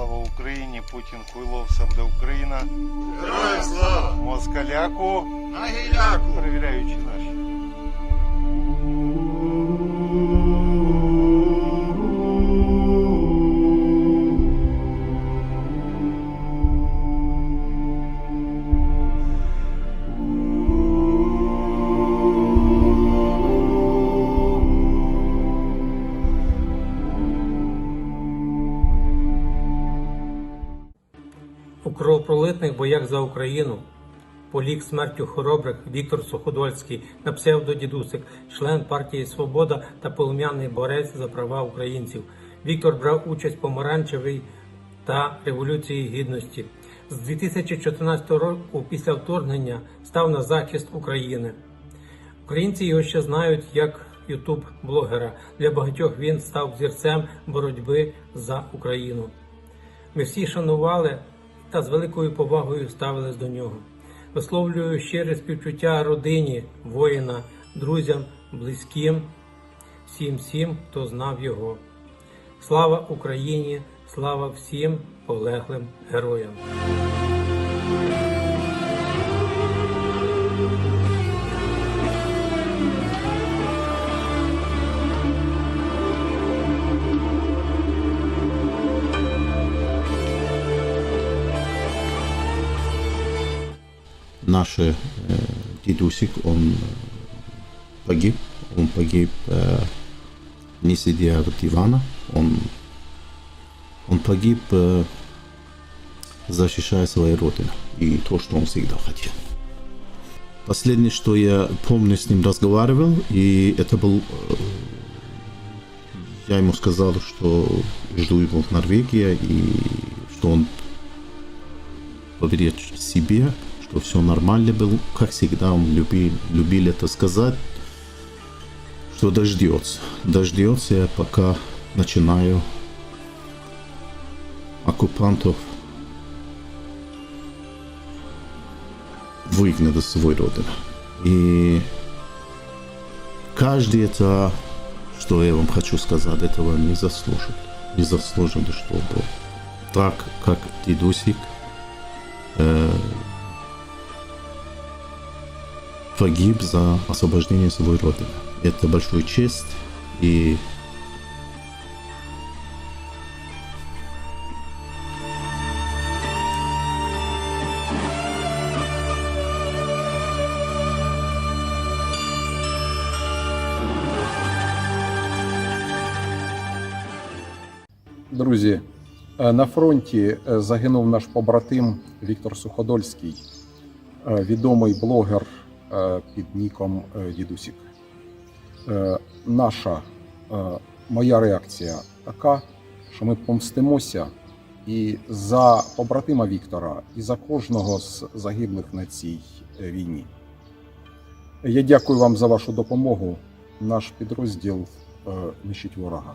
слава Україні, Путін хуйлов, все буде Україна. Героям слава! Москаляку, На гіляку! перевіряючи наші. Україну поліг смертю хоробрих Віктор Суходольський на псевдодідусик, член партії Свобода та полум'яний борець за права українців. Віктор брав участь в помаранчевій та революції гідності. З 2014 року після вторгнення став на захист України. Українці його ще знають як ютуб-блогера. Для багатьох він став зірцем боротьби за Україну. Ми всі шанували та з великою повагою ставились до нього. Висловлюю щире співчуття родині, воїна, друзям, близьким, всім всім, хто знав його. Слава Україні! Слава всім полеглим героям! Наш э, дедусик, он погиб. Он погиб э, не сидя в дивана. Он, он погиб, э, защищая свою родину и то, что он всегда хотел. Последнее, что я помню, с ним разговаривал, и это был... э, Я ему сказал, что жду его в Норвегии, и что он поверит себе, что все нормально было. Как всегда, он любил, любил это сказать, что дождется. Дождется, я пока начинаю оккупантов выгнать из своей родины. И каждый это, что я вам хочу сказать, этого не заслужит. Не заслужит, чтобы так, как дедусик, э, погиб за освобождение своей родины. Это большая честь и Друзі, е, на фронті е, загинув наш побратим Віктор Суходольський, е, відомий блогер під ніком е, Дідусік. Е, Наша е, моя реакція така, що ми помстимося і за побратима Віктора, і за кожного з загиблих на цій е, війні. Я дякую вам за вашу допомогу. Наш підрозділ е, нищить ворога.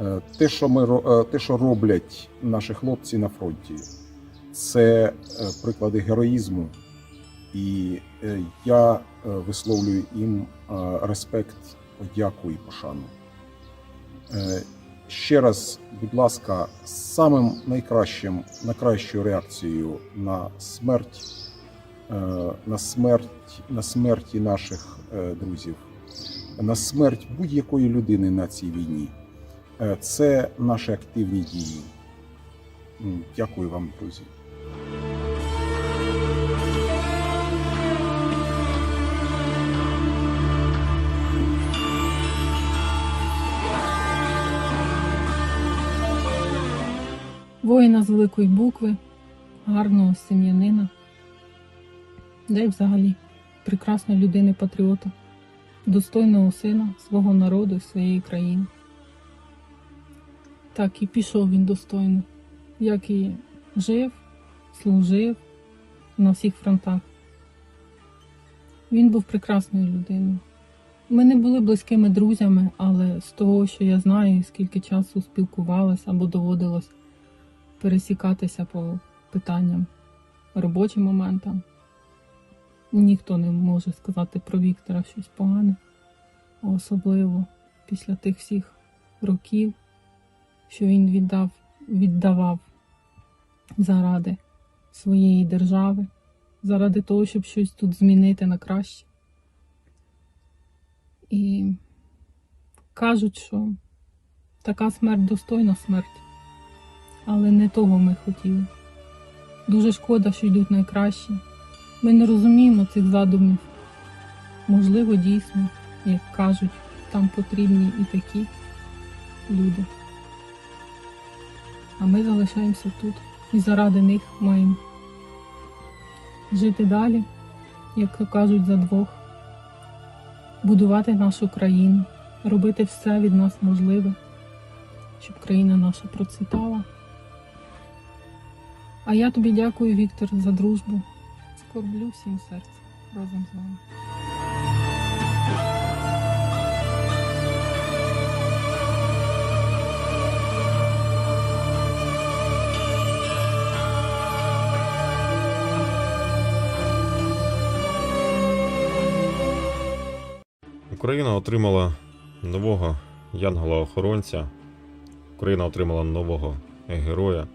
Е, Те, що ми е, те, що роблять наші хлопці на фронті, це е, приклади героїзму, і е, я е, висловлюю їм е, респект, подяку і пошану. Е, Ще раз, будь ласка, самим найкращим, найкращою реакцією на смерть, е, на смерть, на смерті наших е, друзів, на смерть будь-якої людини на цій війні. Е, Це наші активні дії. Дякую вам, друзі. Воїна з великої букви, гарного сім'янина, да й взагалі прекрасної людини патріота, достойного сина свого народу і своєї країни. Так і пішов він достойно, як і жив, служив на всіх фронтах. Він був прекрасною людиною. Ми не були близькими друзями, але з того, що я знаю, скільки часу спілкувалася або доводилось пересікатися по питанням, робочим моментам. Ніхто не може сказати про Віктора щось погане, особливо після тих всіх років, що він віддав віддавав заради своєї держави, заради того, щоб щось тут змінити на краще. І кажуть, що така смерть достойна смерті, але не того ми хотіли. Дуже шкода, що йдуть найкращі. Ми не розуміємо цих задумів. Можливо, дійсно, як кажуть, там потрібні і такі люди. А ми залишаємося тут і заради них маємо жити далі, як то кажуть, за двох, будувати нашу країну, робити все від нас можливе, щоб країна наша процвітала. А я тобі дякую, Віктор, за дружбу. Скорблю всім серцем разом з вами. Україна отримала нового янгола-охоронця, Україна отримала нового героя,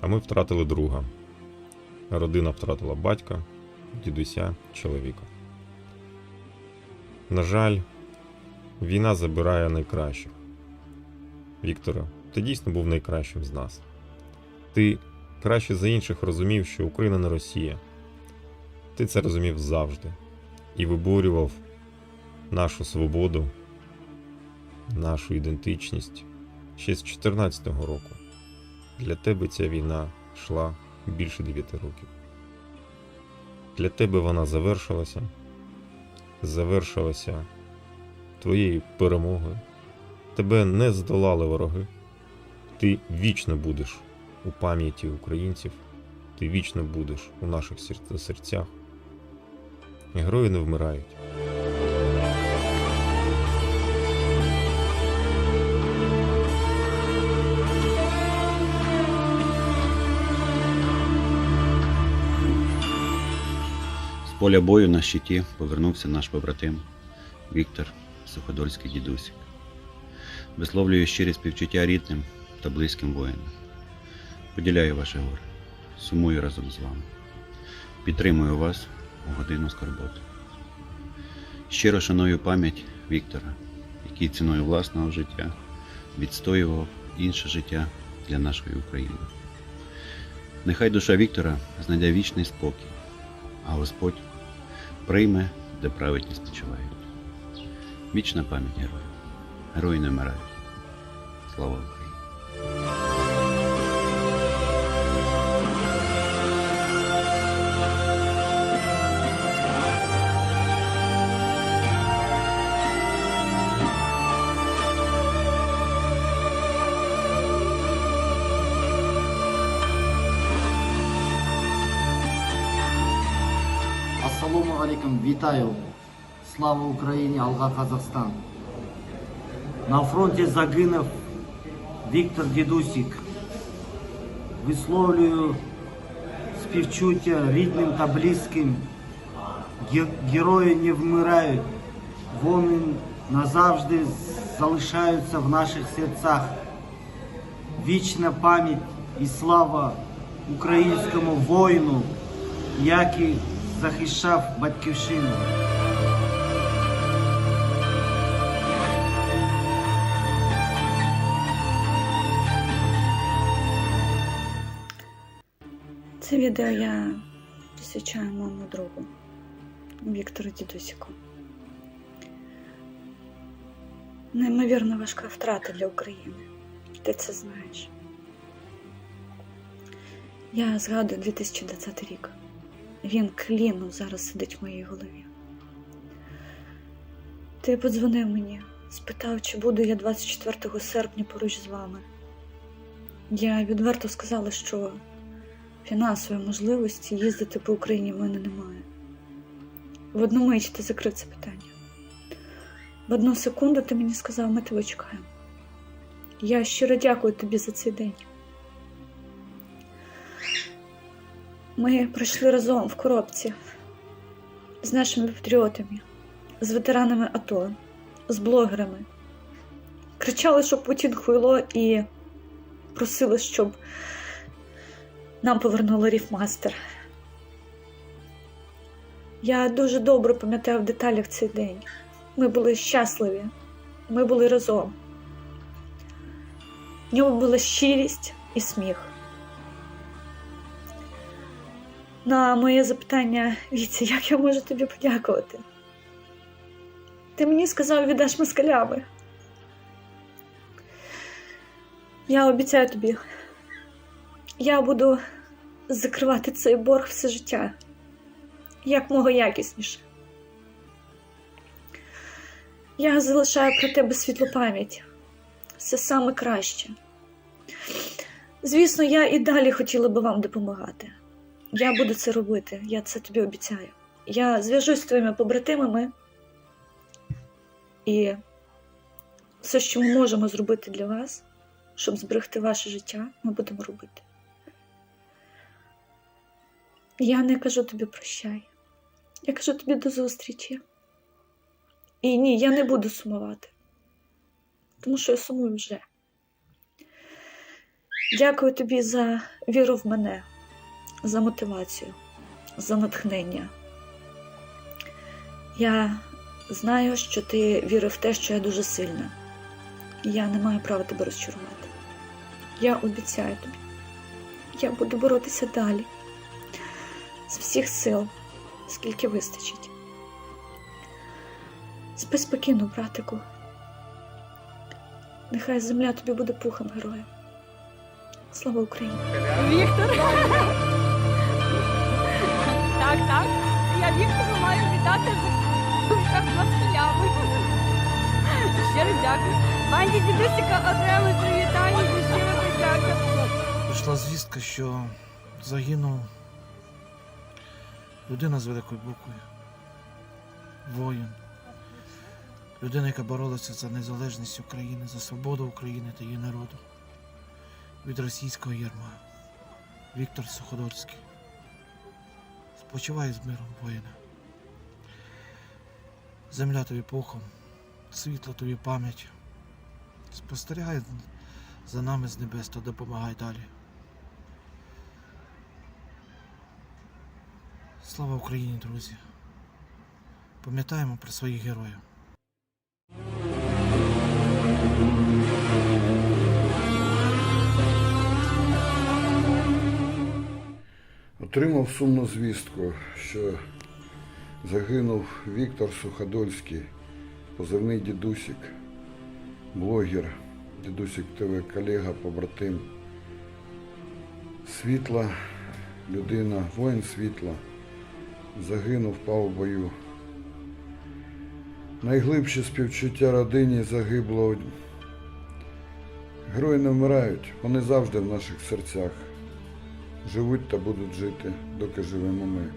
а ми втратили друга. Родина втратила батька, дідуся, чоловіка. На жаль, війна забирає найкращих. Вікторе, ти дійсно був найкращим з нас. Ти краще за інших розумів, що Україна не Росія. Ти це розумів завжди і виборював нашу свободу, нашу ідентичність ще з 14-го року. Для тебе ця війна йшла більше 9 років. Для тебе вона завершилася, завершилася твоєю перемогою. Тебе не здолали вороги. Ти вічно будеш у пам'яті українців, ти вічно будеш у наших серцях. Герої не вмирають. Поля бою на щиті повернувся наш побратим Віктор Суходольський дідусік. Висловлюю щирі співчуття рідним та близьким воїнам. Поділяю ваше горе, сумую разом з вами. Підтримую вас у годину скорботи. Щиро шаную пам'ять Віктора, який ціною власного життя відстоював інше життя для нашої України. Нехай душа Віктора знайде вічний спокій, а Господь прийме, де праведні спочивають. Вічна пам'ять героїв. Герої не вмирають. Слава Україні! Алейкум, вітаю. Слава Україні, Алга Казахстан. На фронті загинув Віктор Дідусік. Висловлюю співчуття рідним та близьким. Герої не вмирають. Вони назавжди залишаються в наших серцях. Вічна пам'ять і слава українському воїну, який захищав батьківщину. Це відео я присвячаю моєму другу Віктору Дідусіку. Неймовірно важка втрата для України. Ти це знаєш. Я згадую 2020 рік. Він кліном зараз сидить в моїй голові. Ти подзвонив мені, спитав, чи буду я 24 серпня поруч з вами. Я відверто сказала, що фінансової можливості їздити по Україні в мене немає. В одну мить ти закрив це питання. В одну секунду ти мені сказав, ми тебе чекаємо. Я щиро дякую тобі за цей день. Ми пройшли разом в коробці з нашими патріотами, з ветеранами АТО, з блогерами. Кричали, що Путін хуйло і просила, щоб нам повернули ріфмастер. Я дуже добре пам'ятаю в деталях цей день. Ми були щасливі, ми були разом. В ньому була щирість і сміх. На моє запитання, Віці, як я можу тобі подякувати? Ти мені сказав, віддаш москалями. Я обіцяю тобі, я буду закривати цей борг все життя як мого якісніше. Я залишаю про тебе світлу пам'ять. Це саме краще. Звісно, я і далі хотіла би вам допомагати. Я буду це робити, я це тобі обіцяю. Я зв'яжусь з твоїми побратимами і все, що ми можемо зробити для вас, щоб зберегти ваше життя, ми будемо робити. Я не кажу тобі прощай. Я кажу тобі до зустрічі. І ні, я не буду сумувати, тому що я сумую вже. Дякую тобі за віру в мене, за мотивацію, за натхнення. Я знаю, що ти вірив в те, що я дуже сильна. Я не маю права тебе розчарувати. Я обіцяю тобі, я буду боротися далі з всіх сил, скільки вистачить. Спи спокійно, братику. Нехай земля тобі буде пухом героя. Слава Україні! Віктор. Так, так. Я Віктору маю віддати за москалями. Щиро дякую. Банді дідусіка окремо привітання щиро подяка. Прийшла звістка, що загинув людина з великої букви. Воїн. Людина, яка боролася за незалежність України, за свободу України та її народу. Від російського ярма. Віктор Суходольський. Спочивай з миром, воїна. Земля тобі пухом, світло тобі пам'ять. Спостерігай за нами з небес та допомагай далі. Слава Україні, друзі! Пам'ятаємо про своїх героїв. Отримав сумну звістку, що загинув Віктор Суходольський, позивний дідусік, блогер, дідусік ТВ, колега, побратим. Світла людина, воїн світла, загинув, впав у бою. Найглибші співчуття родині загиблого. Герої не вмирають, вони завжди в наших серцях живуть та будуть жити, доки живемо ми.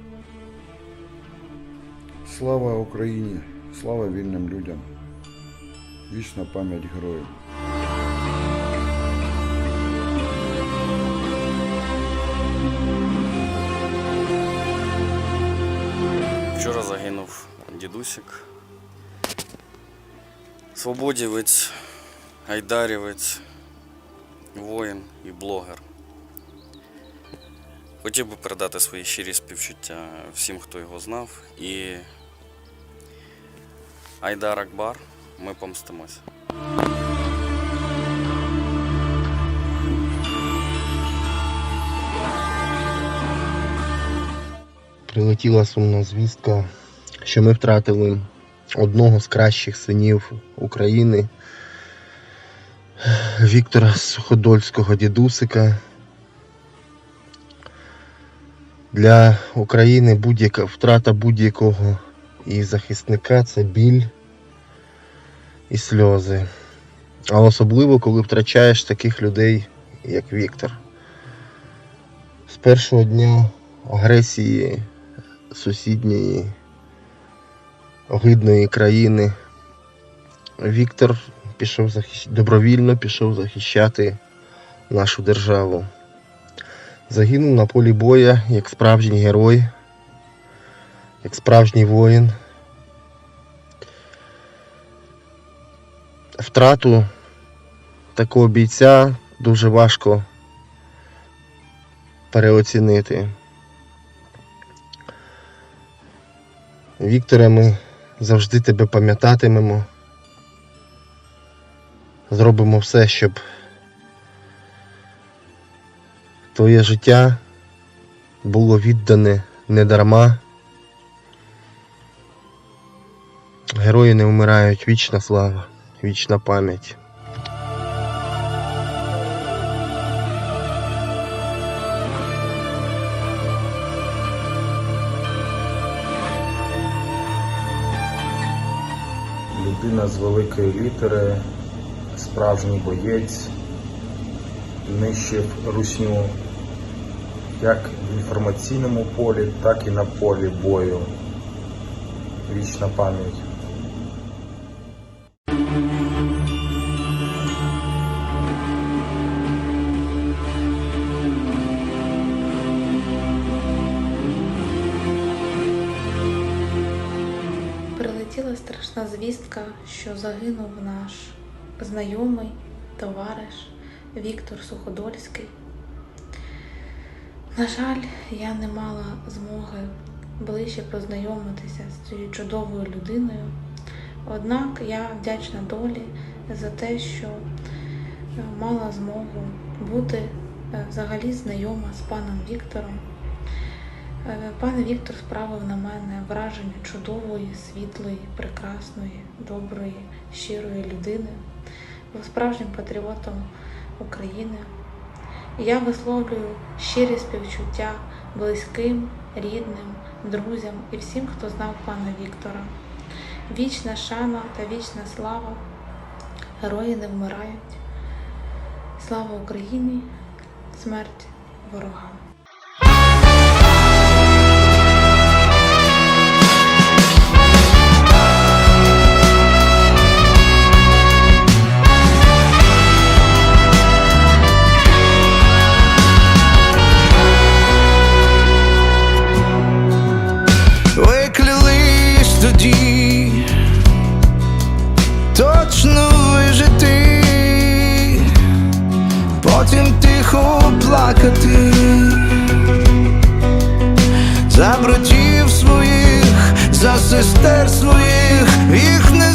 Слава Україні, слава вільним людям, вічна пам'ять героїв. Вчора загинув дідусик. Свободівець, гайдарівець, воїн і блогер. Хотів би передати свої щирі співчуття всім, хто його знав. І Айдар Акбар, ми помстимося. Прилетіла сумна звістка, що ми втратили одного з кращих синів України Віктора Суходольського дідусика. Для України будь-яка втрата будь-якого і захисника це біль і сльози. А особливо, коли втрачаєш таких людей, як Віктор. З першого дня агресії сусідньої огидної країни Віктор пішов захищ... добровільно пішов захищати нашу державу. Загинув на полі боя як справжній герой, як справжній воїн. Втрату такого бійця дуже важко переоцінити. Вікторе, ми завжди тебе пам'ятатимемо. Зробимо все, щоб твоє життя було віддане не дарма. Герої не вмирають, вічна слава, вічна пам'ять. Людина з великої літери, справжній боєць, нищив русню як в інформаційному полі, так і на полі бою. Вічна пам'ять. Прилетіла страшна звістка, що загинув наш знайомий товариш Віктор Суходольський. На жаль, я не мала змоги ближче познайомитися з цією чудовою людиною. Однак я вдячна долі за те, що е, мала змогу бути е, взагалі знайома з паном Віктором. Е, Пан Віктор справив на мене враження чудової, світлої, прекрасної, доброї, щирої людини, був справжнім патріотом України. Я висловлюю щирі співчуття близьким, рідним, друзям і всім, хто знав пана Віктора. Вічна шана та вічна слава. Герої не вмирають. Слава Україні! Смерть ворогам! Потім тихо плакати. За братів своїх, за сестер своїх, їх не